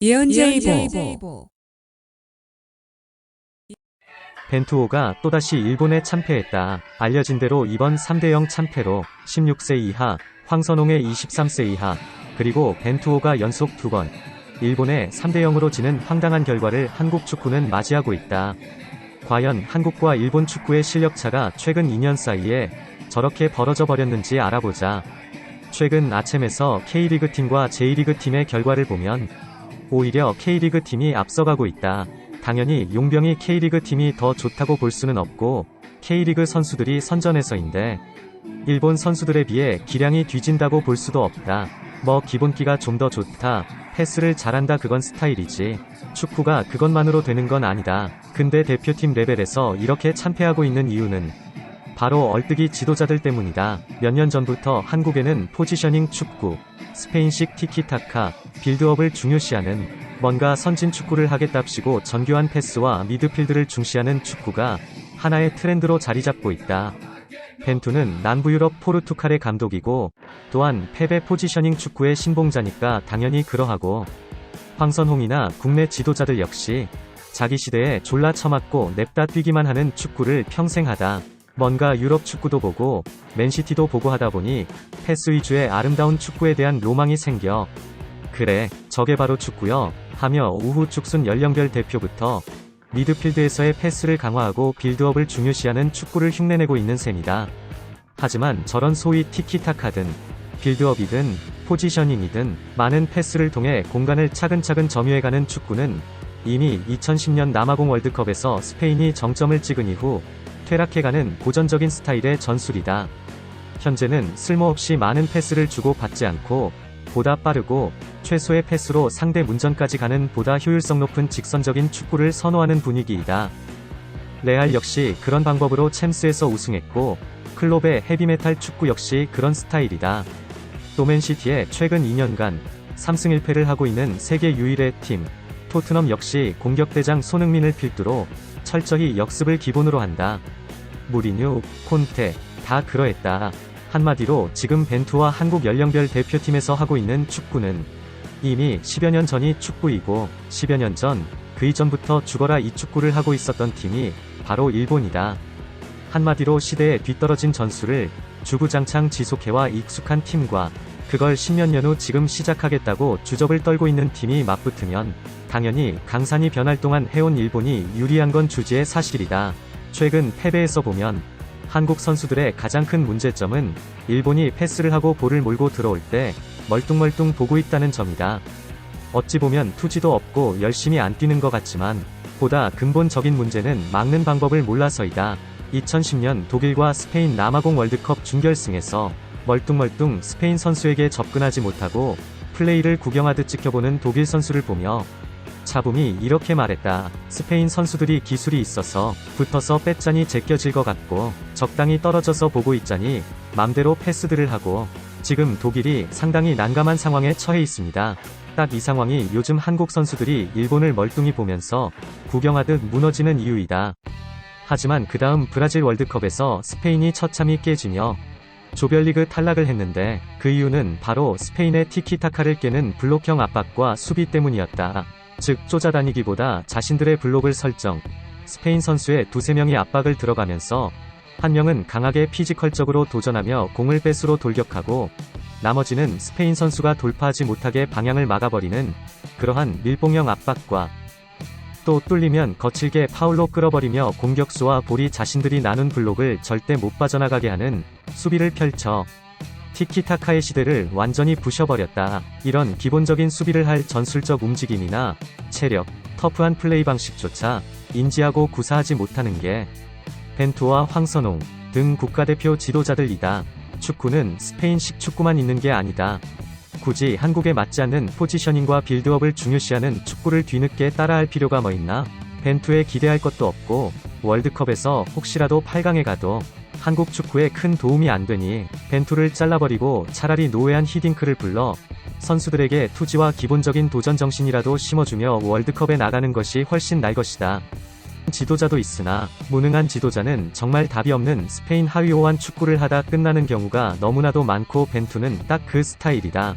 예언제이보 벤투호가 또다시 일본에 참패했다. 알려진 대로 이번 3대0 참패로 16세 이하, 황선홍의 23세 이하, 그리고 벤투호가 연속 두 번, 일본에 3대0으로 지는 황당한 결과를 한국 축구는 맞이하고 있다. 과연 한국과 일본 축구의 실력차가 최근 2년 사이에 저렇게 벌어져 버렸는지 알아보자. 최근 아챔에서 K리그 팀과 J리그 팀의 결과를 보면 오히려 K리그 팀이 앞서가고 있다. 당연히 용병이 K리그 팀이 더 좋다고 볼 수는 없고 K리그 선수들이 선전해서인데 일본 선수들에 비해 기량이 뒤진다고 볼 수도 없다. 뭐 기본기가 좀 더 좋다. 패스를 잘한다 그건 스타일이지. 축구가 그것만으로 되는 건 아니다. 근데 대표팀 레벨에서 이렇게 참패하고 있는 이유는 바로 얼뜨기 지도자들 때문이다. 몇 년 전부터 한국에는 포지셔닝 축구, 스페인식 티키타카, 빌드업을 중요시하는 뭔가 선진 축구를 하겠답시고 정교한 패스와 미드필드를 중시하는 축구가 하나의 트렌드로 자리 잡고 있다. 벤투는 남부 유럽 포르투갈의 감독이고 또한 패배 포지셔닝 축구의 신봉자니까 당연히 그러하고 황선홍이나 국내 지도자들 역시 자기 시대에 졸라 처맞고 냅다 뛰기만 하는 축구를 평생 하다. 뭔가 유럽 축구도 보고 맨시티도 보고 하다 보니 패스 위주의 아름다운 축구에 대한 로망이 생겨. 그래, 저게 바로 축구여. 하며 우후 축순 연령별 대표부터 미드필드에서의 패스를 강화하고 빌드업을 중요시하는 축구를 흉내내고 있는 셈이다. 하지만 저런 소위 티키타카든 빌드업이든 포지셔닝이든 많은 패스를 통해 공간을 차근차근 점유해가는 축구는 이미 2010년 남아공 월드컵에서 스페인이 정점을 찍은 이후 퇴락해가는 고전적인 스타일의 전술이다. 현재는 쓸모없이 많은 패스를 주고 받지 않고 보다 빠르고 최소의 패스로 상대 문전까지 가는 보다 효율성 높은 직선적인 축구를 선호하는 분위기이다. 레알 역시 그런 방법으로 챔스에서 우승했고 클롭의 헤비메탈 축구 역시 그런 스타일이다. 또 맨시티의 최근 2년간 3승 1패를 하고 있는 세계 유일의 팀 토트넘 역시 공격대장 손흥민을 필두로 철저히 역습을 기본으로 한다. 무리뉴, 콘테 다 그러했다. 한마디로 지금 벤투와 한국 연령별 대표팀에서 하고 있는 축구는 이미 10여 년 전이 축구이고 10여 년 전 그 이전부터 죽어라 이 축구를 하고 있었던 팀이 바로 일본이다. 한마디로 시대에 뒤떨어진 전술을 주구장창 지속해와 익숙한 팀과 그걸 10년 년후 지금 시작하겠다고 주접을 떨고 있는 팀이 맞붙으면 당연히 강산이 변할 동안 해온 일본이 유리한 건 주지의 사실이다. 최근 패배에서 보면 한국 선수들의 가장 큰 문제점은 일본이 패스를 하고 볼을 몰고 들어올 때 멀뚱멀뚱 보고 있다는 점이다. 어찌 보면 투지도 없고 열심히 안 뛰는 것 같지만 보다 근본적인 문제는 막는 방법을 몰라서이다. 2010년 독일과 스페인 남아공 월드컵 준결승에서 멀뚱멀뚱 스페인 선수에게 접근하지 못하고 플레이를 구경하듯 지켜보는 독일 선수를 보며 차붐이 이렇게 말했다. 스페인 선수들이 기술이 있어서 붙어서 뺐자니 제껴질 것 같고 적당히 떨어져서 보고 있자니 맘대로 패스들을 하고 지금 독일이 상당히 난감한 상황에 처해 있습니다. 딱 이 상황이 요즘 한국 선수들이 일본을 멀뚱히 보면서 구경하듯 무너지는 이유이다. 하지만 그 다음 브라질 월드컵에서 스페인이 처참히 깨지며 조별리그 탈락을 했는데 그 이유는 바로 스페인의 티키타카를 깨는 블록형 압박과 수비 때문이었다. 즉 쫓아다니기보다 자신들의 블록을 설정. 스페인 선수의 두세 명이 압박을 들어가면서 한 명은 강하게 피지컬적으로 도전하며 공을 뺏으로 돌격하고 나머지는 스페인 선수가 돌파하지 못하게 방향을 막아버리는 그러한 밀봉형 압박과 또 뚫리면 거칠게 파울로 끌어버리며 공격수와 볼이 자신들이 나눈 블록을 절대 못 빠져나가게 하는 수비를 펼쳐 티키타카의 시대를 완전히 부셔버렸다. 이런 기본적인 수비를 할 전술적 움직임이나 체력, 터프한 플레이 방식조차 인지하고 구사하지 못하는 게 벤투와 황선홍 등 국가대표 지도자들이다. 축구는 스페인식 축구만 있는 게 아니다. 굳이 한국에 맞지 않는 포지셔닝과 빌드업을 중요시하는 축구를 뒤늦게 따라할 필요가 뭐 있나? 벤투에 기대할 것도 없고 월드컵에서 혹시라도 8강에 가도 한국 축구에 큰 도움이 안 되니 벤투를 잘라버리고 차라리 노회한 히딩크를 불러 선수들에게 투지와 기본적인 도전 정신이라도 심어주며 월드컵에 나가는 것이 훨씬 날 것이다. 지도자도 있으나 무능한 지도자는 정말 답이 없는 스페인 하위호환 축구를 하다 끝나는 경우가 너무나도 많고 벤투는 딱 그 스타일이다.